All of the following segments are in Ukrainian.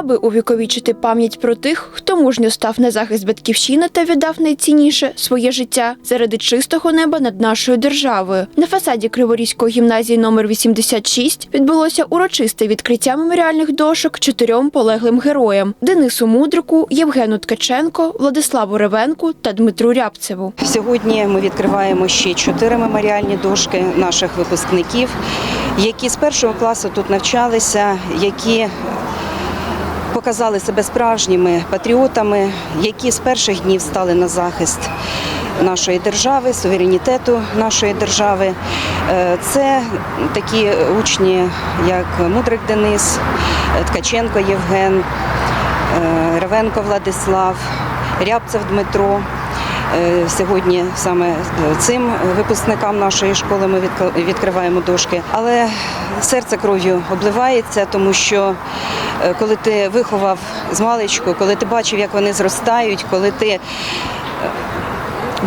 Аби увіковічити пам'ять про тих, хто мужньо став на захист батьківщини та віддав найцінніше своє життя заради чистого неба над нашою державою. На фасаді Криворізької гімназії номер 86 відбулося урочисте відкриття меморіальних дошок чотирьом полеглим героям: Денису Мудрику, Євгену Ткаченко, Владиславу Ревенку та Дмитру Рябцеву. Сьогодні ми відкриваємо ще чотири меморіальні дошки наших випускників, які з першого класу тут навчалися, які показали себе справжніми патріотами, які з перших днів стали на захист нашої держави, суверенітету нашої держави. Е, Це такі учні, як Мудрик Денис, Ткаченко Євген, е, Ревенко Владислав, Рябцев Дмитро. Е, Сьогодні саме е, цим випускникам нашої школи ми відк- відкриваємо дошки. Але серце кров'ю обливається, тому що е, коли ти виховав з маличку, коли ти бачив, як вони зростають, коли ти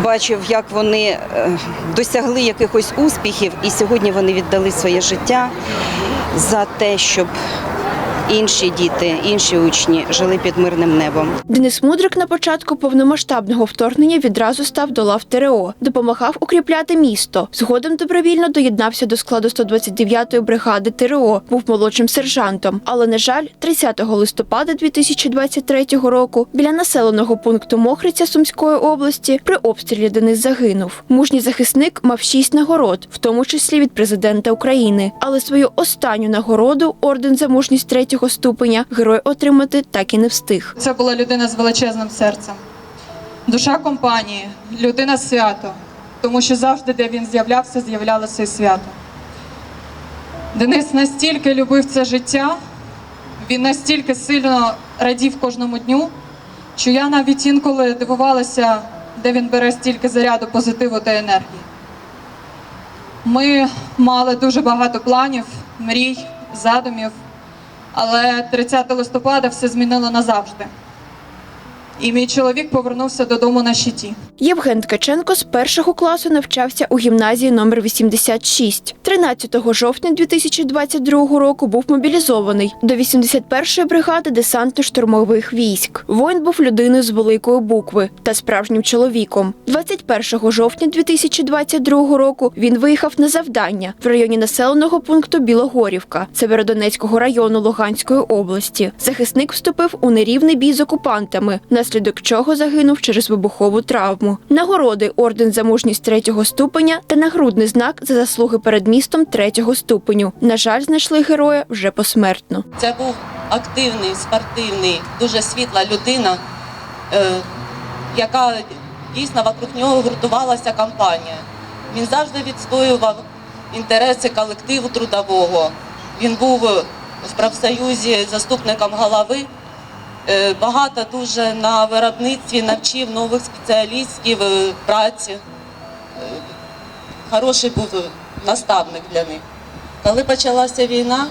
бачив, як вони досягли якихось успіхів, і сьогодні вони віддали своє життя за те, щоб інші діти, інші учні жили під мирним небом. Денис Мудрик на початку повномасштабного вторгнення відразу став до лав ТРО, допомагав укріпляти місто. Згодом добровільно доєднався до складу 129-ї бригади ТРО, був молодшим сержантом. Але на жаль, 30 листопада 2023 року біля населеного пункту Мохриця Сумської області при обстрілі Денис загинув. Мужній захисник мав шість нагород, в тому числі від президента України. Але свою останню нагороду орден за мужність третього ступеня герой отримати так і не встиг. Це була людина з величезним серцем. Душа компанії, людина свято, тому що завжди, де він з'являвся, з'являлося і свято. Денис настільки любив це життя, він настільки сильно радів кожному дню, що я навіть інколи дивувалася, де він бере стільки заряду позитиву та енергії. Ми мали дуже багато планів, мрій, задумів, але 30 листопада все змінило назавжди. І мій чоловік повернувся додому на щиті. Євген Ткаченко з першого класу навчався у гімназії номер 86. 13 жовтня 2022 року був мобілізований до 81-ї бригади десантно-штурмових військ. Воїн був людиною з великої букви та справжнім чоловіком. 21 жовтня 2022 року він виїхав на завдання в районі населеного пункту Білогорівка Северодонецького району Луганської області. Захисник вступив у нерівний бій з окупантами, наслідок чого загинув через вибухову травму. Нагороди орден за мужність третього ступеня та нагрудний знак за заслуги перед містом третього ступеню. На жаль, знайшли героя вже посмертно. Це був активний, спортивний, дуже світла людина, е, яка дійсно вокруг нього гуртувалася кампанія. Він завжди відстоював інтереси колективу трудового. Він був в профсоюзі заступником голови. Е, Багато дуже на виробництві навчив нових спеціалістів е, праці. Е, Хороший був наставник для них. Коли почалася війна,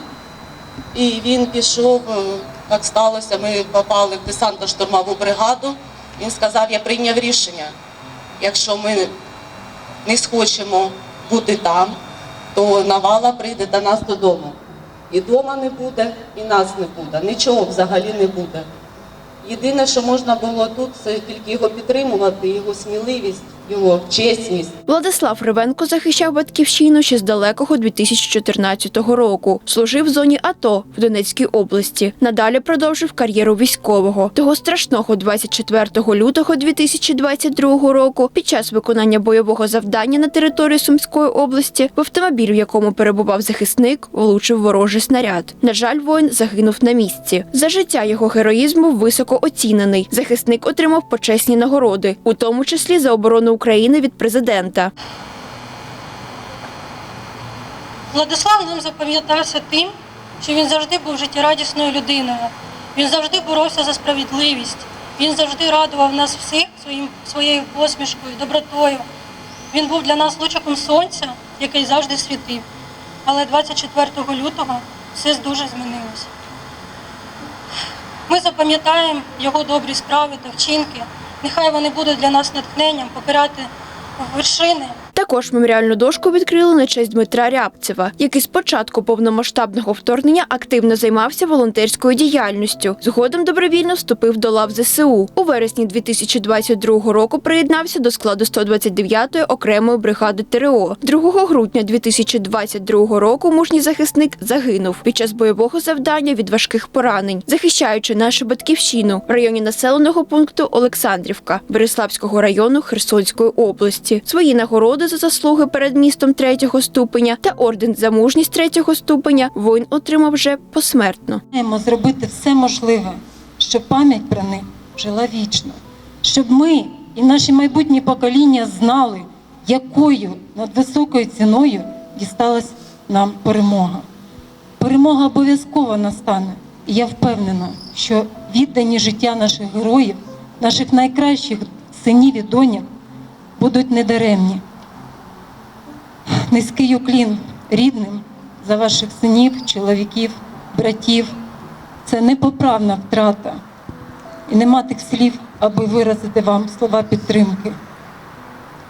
і він пішов, як сталося, ми попали в десантно-штурмову бригаду. Він сказав, я прийняв рішення. Якщо ми не схочемо бути там, то навала прийде до нас додому. І дома не буде, і нас не буде. Нічого взагалі не буде. Єдине, що можна було тут, це тільки його підтримувати, його сміливість, його чесність. Владислав Ревенко захищав батьківщину ще з далекого 2014 року. Служив в зоні АТО в Донецькій області. Надалі продовжив кар'єру військового. Того страшного 24 лютого 2022 року під час виконання бойового завдання на території Сумської області в автомобіль, в якому перебував захисник, влучив ворожий снаряд. На жаль, воїн загинув на місці. За життя його героїзму високо оцінений. Захисник отримав почесні нагороди, у тому числі за оборону України від президента. Владислав нам запам'ятався тим, що він завжди був життєрадісною людиною. Він завжди боровся за справедливість. Він завжди радував нас всіх своїм, своєю посмішкою, добротою. Він був для нас лучиком сонця, який завжди світив. Але 24 лютого все дуже змінилося. Ми запам'ятаємо його добрі справи та вчинки. Нехай вони будуть для нас натхненням покоряти вершини Також меморіальну дошку відкрили на честь Дмитра Рябцева, який з початку повномасштабного вторгнення активно займався волонтерською діяльністю. Згодом добровільно вступив до лав ЗСУ. У вересні 2022 року приєднався до складу 129-ї окремої бригади ТРО. 2 грудня 2022 року мужній захисник загинув під час бойового завдання від важких поранень, захищаючи нашу батьківщину в районі населеного пункту Олександрівка Береславського району Херсонської області. Свої нагороди за заслуги перед містом третього ступеня та орден за мужність третього ступеня воїн отримав вже посмертно. Маємо зробити все можливе, щоб пам'ять про них жила вічно, щоб ми і наші майбутні покоління знали, якою надвисокою ціною дісталась нам перемога. Перемога обов'язково настане, і я впевнена, що віддані життя наших героїв, наших найкращих синів і доньок будуть недаремні. Низький уклін рідним за ваших синів, чоловіків, братів. Це непоправна втрата. І нема тих слів, аби виразити вам слова підтримки.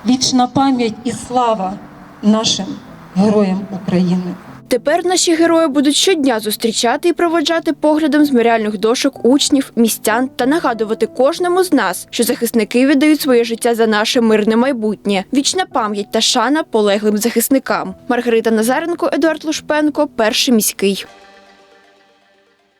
Вічна пам'ять і слава нашим героям України. Тепер наші герої будуть щодня зустрічати і проводжати поглядом з меморіальних дошок учнів, містян та нагадувати кожному з нас, що захисники віддають своє життя за наше мирне майбутнє. Вічна пам'ять та шана полеглим захисникам. Маргарита Назаренко, Едуард Лушпенко, перший міський.